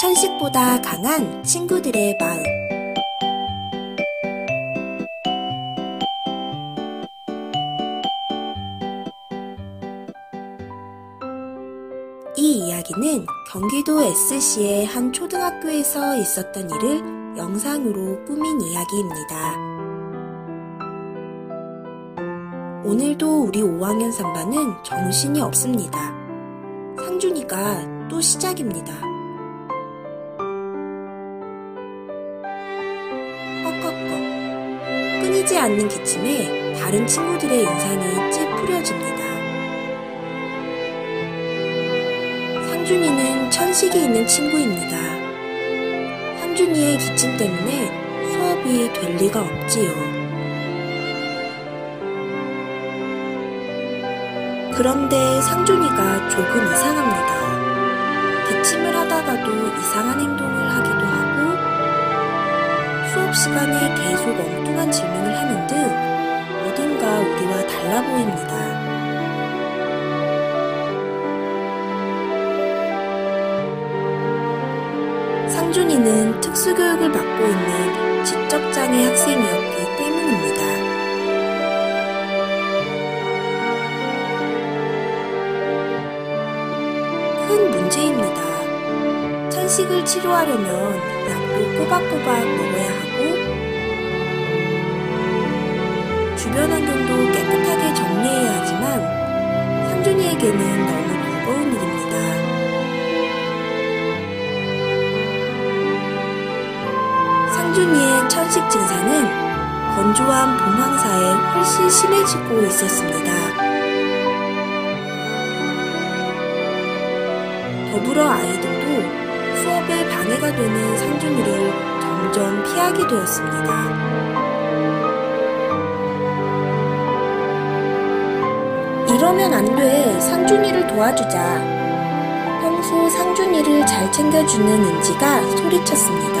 천식보다 강한 친구들의 마음. 이 이야기는 경기도 S시의 한 초등학교에서 있었던 일을 영상으로 꾸민 이야기입니다. 오늘도 우리 5학년 3반은 정신이 없습니다. 상준이가 또 시작입니다. 끊이지 않는 기침에 다른 친구들의 인상이 찌푸려집니다. 상준이는 천식이 있는 친구입니다. 상준이의 기침 때문에 수업이 될 리가 없지요. 그런데 상준이가 조금 이상합니다. 기침을 하다가도 이상한 행동을 수업 시간에 계속 엉뚱한 질문을 하는 등 어딘가 우리와 달라 보입니다. 상준이는 특수교육을 받고 있는 지적장애 학생이었기 때문입니다. 큰 문제입니다. 천식을 치료하려면 약도 꼬박꼬박 주변 환경도 깨끗하게 정리해야 하지만 상준이에게는 너무 버거운 일입니다. 상준이의 천식 증상은 건조한 봄 황사에 훨씬 심해지고 있었습니다. 더불어 아이들도 수업에 방해가 되는 상준이를 점점 피하게 되었습니다. 이러면 안 돼. 상준이를 도와주자. 평소 상준이를 잘 챙겨주는 은지가 소리쳤습니다.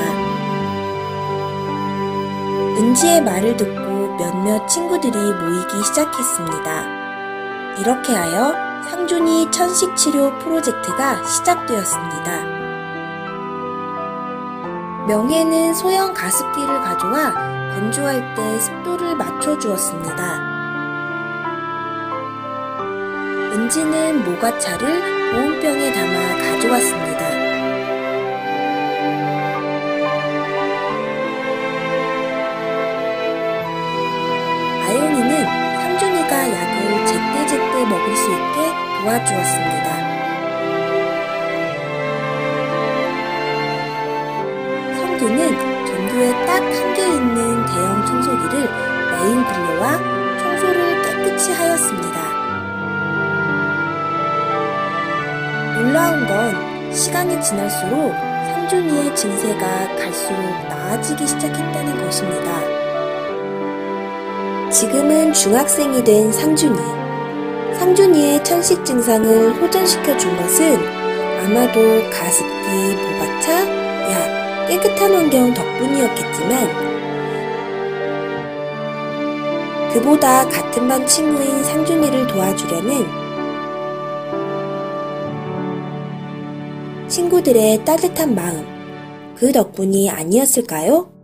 은지의 말을 듣고 몇몇 친구들이 모이기 시작했습니다. 이렇게 하여 상준이 천식 치료 프로젝트가 시작되었습니다. 명혜는 소형 가습기를 가져와 건조할 때 습도를 맞춰주었습니다. 은지는 모가차를 보온병에 담아 가져왔습니다. 아영이는 상준이가 약을 제때제때 먹을 수 있게 도와주었습니다. 성규는 전교에 딱 한 개 있는 놀라운 건 시간이 지날수록 상준이의 증세가 갈수록 나아지기 시작했다는 것입니다. 지금은 중학생이 된 상준이. 상준이의 천식 증상을 호전시켜 준 것은 아마도 가습기, 모가차, 약, 깨끗한 환경 덕분이었겠지만 그보다 같은 반 친구인 상준이를 도와주려는 친구들의 따뜻한 마음, 그 덕분이 아니었을까요?